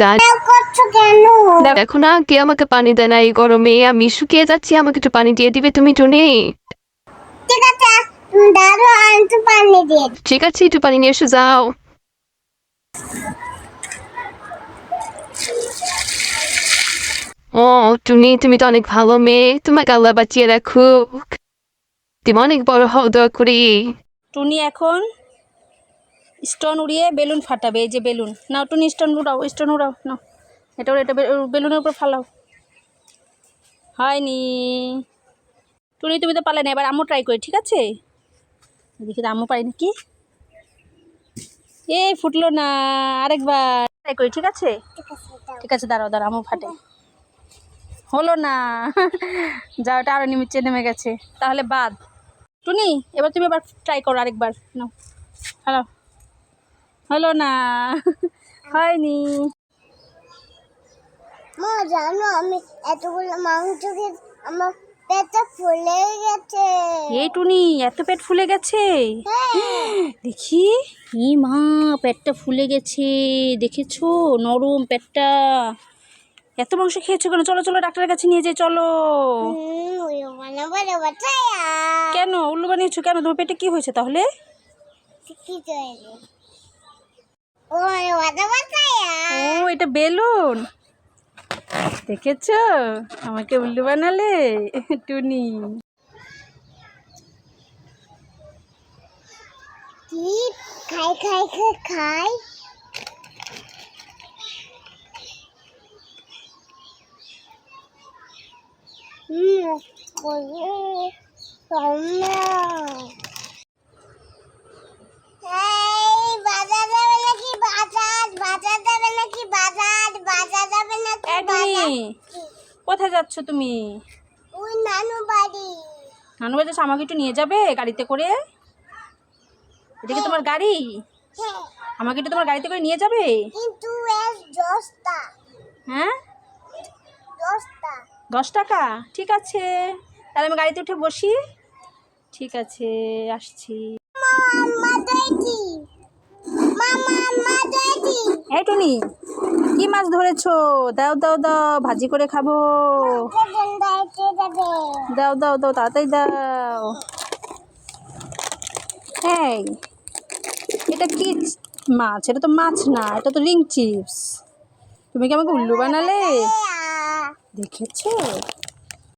কাজ দেখো না কে আমাকে পানি দেয় না এই গরমে? আমি শুকিয়ে যাচ্ছি আমাকে একটু পানি দিয়ে দিবে তুমি টুনি। আছে ঠিক আছে একটু পানি নিয়ে এসে যাও। ও টুনি তুমি তো অনেক ভালো মেয়ে। তোমাকে আল্লাহ বাঁচিয়ে রাখুক। তুমি অনেক বড় হও দোয়া করি। টুনি এখন? স্টোন উড়িয়ে বেলুন ফাটাবে, এই যে বেলুন। নাও, টুনি, স্টোন উড়াও স্টোন উড়াও, নাও। এটা এটা বেলুনের উপর ফালাও। হয়নি। টুনি, তুমি তো পালে না, এবার আম্মু ট্রাই করি, ঠিক আছে? তো আম্মু পারি নাকি এই ফুটলো না, আরেকবার ট্রাই করি, ঠিক আছে? ঠিক আছে, দাঁড়াও দাঁড়াও, আম্মু ফাটে। হলো না। যা ওটা আরও নিচে নেমে গেছে। তাহলে বাদ। টুনি, এবার তুমি এবার ট্রাই করো আরেকবার। নাও। হ্যালো হলো না। হয়নি। মা জানো আমি এতগুলো মাংস খেয়ে আমার পেটটা ফুলে গেছে। এই টুনি এত পেট ফুলে গেছে? হ্যাঁ। দেখি। ই মা পেটটা ফুলে গেছে। দেখেছ? নরম পেটটা। এত মাংস খেয়েছো কেন? চলো চলো ডাক্তারের কাছে নিয়ে যাই চলো। কেন? উল্লু বানিয়েছো কেন? তোমার পেটে কি হয়েছে তাহলে? ও এটা বেলুন। দেখেছ? আমাকে উল্লু বানালে টুনি। খাই খাই খাই। খাই হুম কোথায় যাচ্ছ তুমি? নানু বাড়ি? আমাকে একটু নিয়ে যাবে গাড়িতে করে? এটা কি তোমার গাড়ি? হ্যাঁ। আমাকে একটু তোমার গাড়িতে করে নিয়ে যাবে? হ্যাঁ? দশ টাকা? ঠিক আছে। তাহলে আমি গাড়িতে উঠে বসি। ঠিক আছে আসছি। এই টুনি। কি মাছ ধরেছো? দাও দাও দাও, ভাজি করে খাব। দাও দাও দাও, তাড়াতাড়ি দাও। হ্যাঁ এটা কি মাছ? এটা তো মাছ না, এটা তো রিং চিপস। তুমি কি আমাকে উল্লু বানালে? দেখেছ?